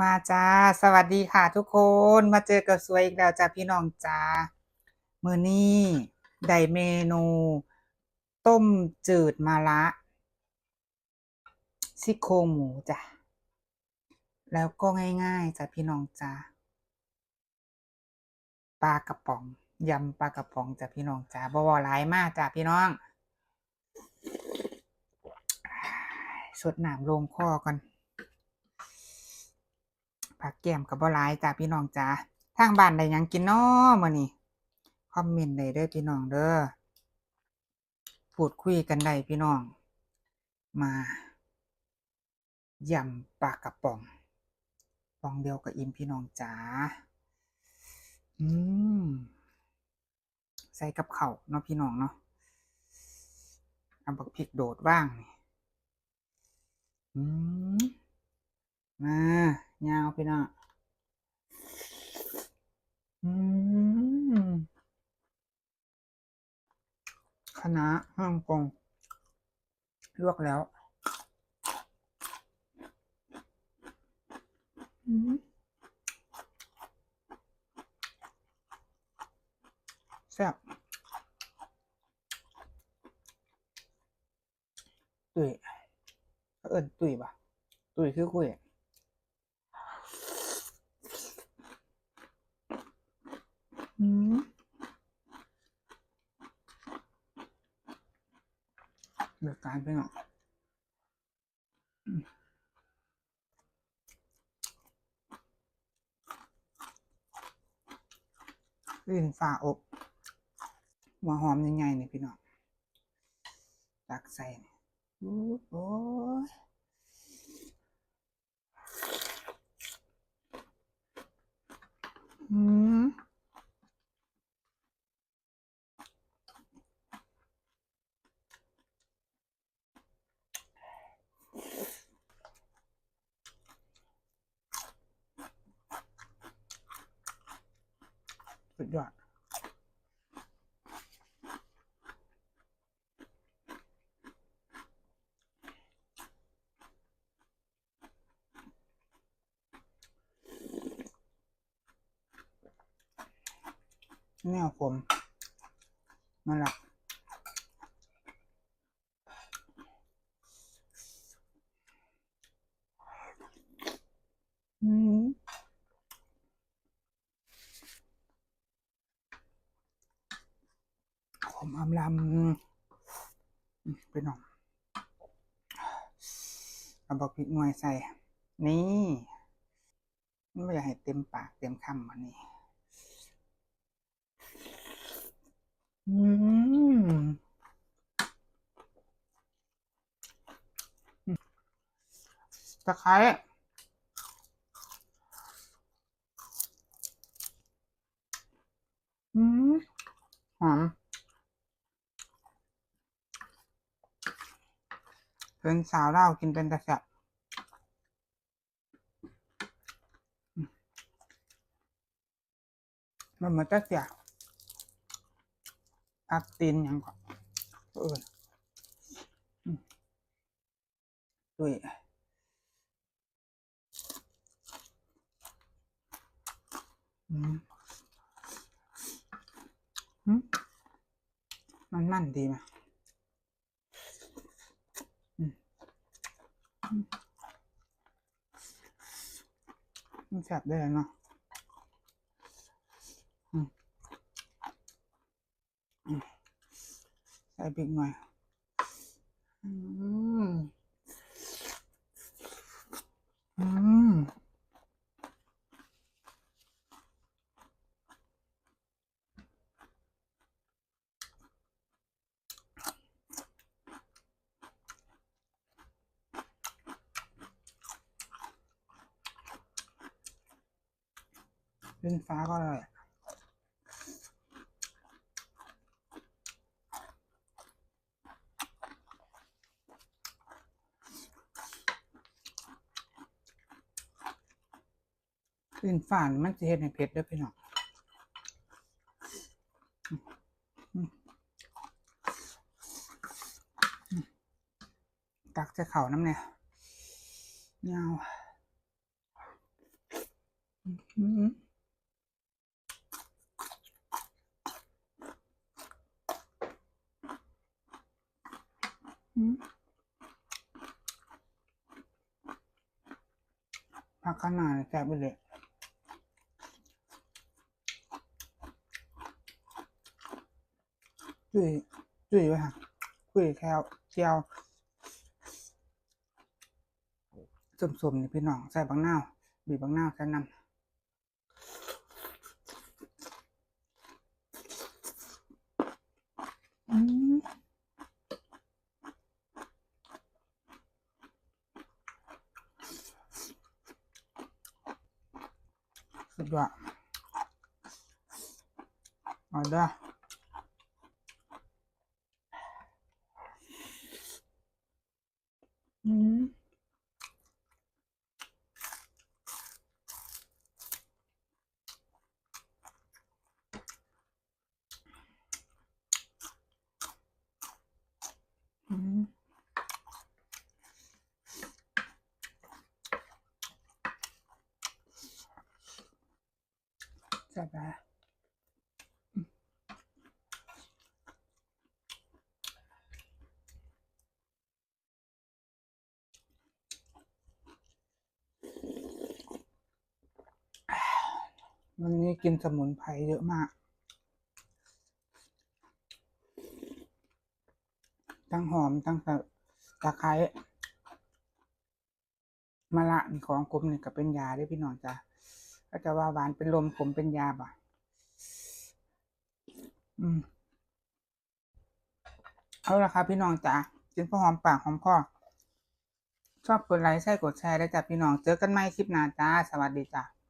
มาจ้า สวัสดีค่ะทุกคนมาเจอกับสวยอีกแล้วจ้าพี่น้องจ้ามือนี้ได้เมนู ต้มจืดมะระซี่โครงหมูจ้ะแล้วก็ง่ายๆจ้ะพี่น้องจ้าปลากระป๋องยำปลากระป๋องจ้ะพี่น้องจ้าบ่เว้าหลายมากจ้ะพี่น้องสดน้ำลงคอก่อน ผักแก้มกับบ่หลายจ้าพี่น้องจ้าทางบ้านได้ยังกินน้อมื้อนี้คอมเมนต์ได้เด้อพี่น้องเด้อพูดคุยกันได้พี่น้อง มายำปลากระป๋องปองเดียวกับอิ่มพี่น้องจ๋าอืมใส่กับเข้าเนาะพี่น้องเนาะเอาบักพริกโดดว่างนี่อืมมา พี่น้องอืมคะฮ่องกงลวกแล้ว อืมแซ่บตุ๋ยเอิ้นตุ๋ยปะตุ๋ยคือคุยอืม เดือดการไปหน่อยลื่นฝ่าอบหัวหอมยังไงเนี่ยพี่น้องตักใส่เนี่ยโอ้โอ้ยอืม สุดยอดแนวผมมาหลักอืมข มอำลำไปหน่อยเอาบอกพริกหน่วยใส่ นี่ไม่อยากให้เต็มปากเต็มคำวันนี้ อืมตะไคร้อืมหอม เป็นสาวเล่ากินเป็นตะแสบมันเหมือนตะเสียอักตีนหยังก่อนเอออืมด้วยอืมอืมมันมันดีไหมอืมอืม มันแสบได้เลยเนาะใส่พริกหน่อยอืมอืม เป็นฟ้าก็อร่อยเป็นฝานมันจะเห็ดในเผ็ดเด้วยพี่น้องตักจะเข่าน้ำเนี่ยเงา อืมอืมผัก ขนาดแซ่บไปเลยจุยจุยไว้ค่ะคุยแคลเจียวสมๆนี่พี่น้องใส่บางหน้าบีบบางหน้าวใส่น้ำอืม สุดยอดเอาเด้ออืมอืมจัดไป วันนี้กินสมุนไพรเยอะมาก ทั้งหอมทั้งตะตะไคร้มะละของกลมนี่ก็เป็นยาได้พี่น้องจ้ะก็จะว่าหวานเป็นลมขมเป็นยาบ่ะ อืม เอาละครับพี่น้องจ้ะกินพอหอมปากหอมคอชอบกดไลค์ใช่กดแชร์ได้จ้ะพี่น้อง เจอกันใหม่คลิปหน้าจ้า สวัสดีจ้ะ